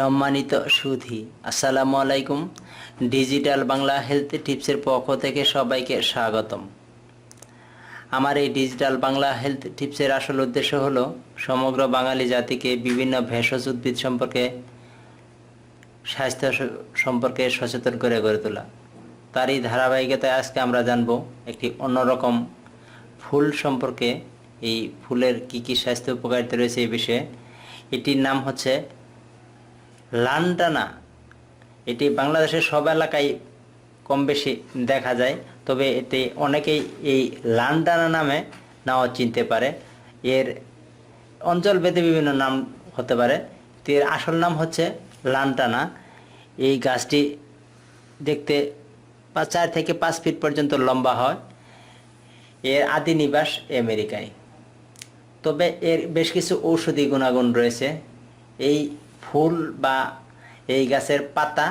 সম্মানিত সুধি, আসসালামু আলাইকুম। ডিজিটাল বাংলা হেলথ টিপসের পক্ষ থেকে সবাইকে স্বাগতম। আমার এই ডিজিটাল বাংলা হেলথ টিপসের আসল উদ্দেশ্য হলো, সমগ্র বাঙালি জাতিকে বিভিন্ন ভেষজ উদ্ভিদ সম্পর্কে, স্বাস্থ্য সম্পর্কে সচেতন করে গড়ে তোলা। তারই ধারাবাহিকতায় আজকে আমরা জানব একটি অন্যরকম ফুল সম্পর্কে। এই ফুলের কি কি স্বাস্থ্য উপকারিতা রয়েছে এই বিষয়ে। এটির নাম হচ্ছে লান্টানা এটি বাংলাদেশের সব এলাকায় কম বেশি দেখা যায়, তবে এটি অনেকেই এই লান্টানা নামে নাও চিনতে পারে। এর অঞ্চল ভেদে বিভিন্ন নাম হতে পারে। এর আসল নাম হচ্ছে লানটানা এই গাছটি দেখতে চার থেকে পাঁচ ফিট পর্যন্ত লম্বা হয়। এর আদি নিবাস আমেরিকায়। তবে এর বেশ কিছু ঔষধি গুণাগুণ রয়েছে। এই ফুল বা এই গাছের পাতা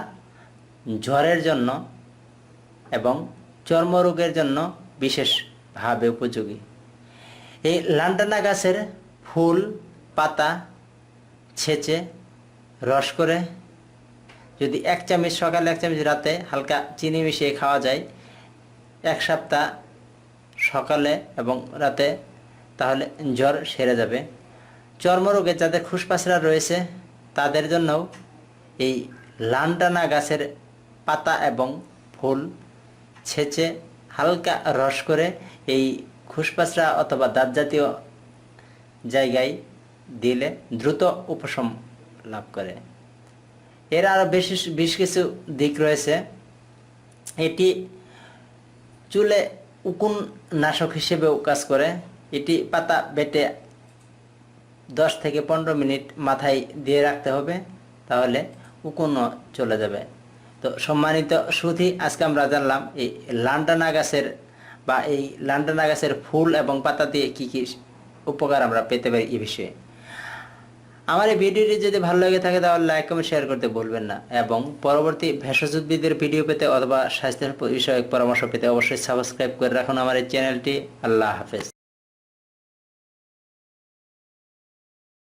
জ্বরের জন্য এবং চর্মরোগের জন্য বিশেষভাবে উপযোগী। এই লান্টানা গাছের ফুল, পাতা ছেঁচে রস করে যদি এক চামচ, সকালে এক চামচ, রাতে হালকা চিনি মিশিয়ে খাওয়া যায় এক সপ্তাহ সকালে এবং রাতে, তাহলে জ্বর সেরে যাবে। চর্মরোগে যাদের খুসপাসরা রয়েছে তাদের জন্যও এই লান্টানা গাছের পাতা এবং ফুল ছেঁচে হালকা রস করে এই খুসপাসরা অথবা দাঁত জাতীয় জায়গায় দিলে দ্রুত উপশম লাভ করে। এর আরও বেশ বেশ কিছু দিক রয়েছে। এটি চুলে উকুন নাশক হিসেবেও কাজ করে। এটি পাতা বেটে দশ থেকে পনেরো মিনিট মাথায় দিয়ে রাখতে হবে, তাহলে উকুনও চলে যাবে। তো সম্মানিত সুধি, আজকে আমরা জানলাম এই লান্টানা গাছের বা এই লান্টানা গাছের ফুল এবং পাতা দিয়ে কি কি উপকার আমরা পেতে পারি এই বিষয়ে। আমার এই ভিডিওটি যদি ভালো লেগে থাকে, তাহলে লাইক, কমেন্ট, শেয়ার করতে ভুলবেন না। এবং পরবর্তী ভেষজ উদ্ভিদের ভিডিও পেতে অথবা স্বাস্থ্যের বিষয়ক পরামর্শ পেতে অবশ্যই সাবস্ক্রাইব করে রাখুন আমার এই চ্যানেলটি। আল্লাহ হাফেজ।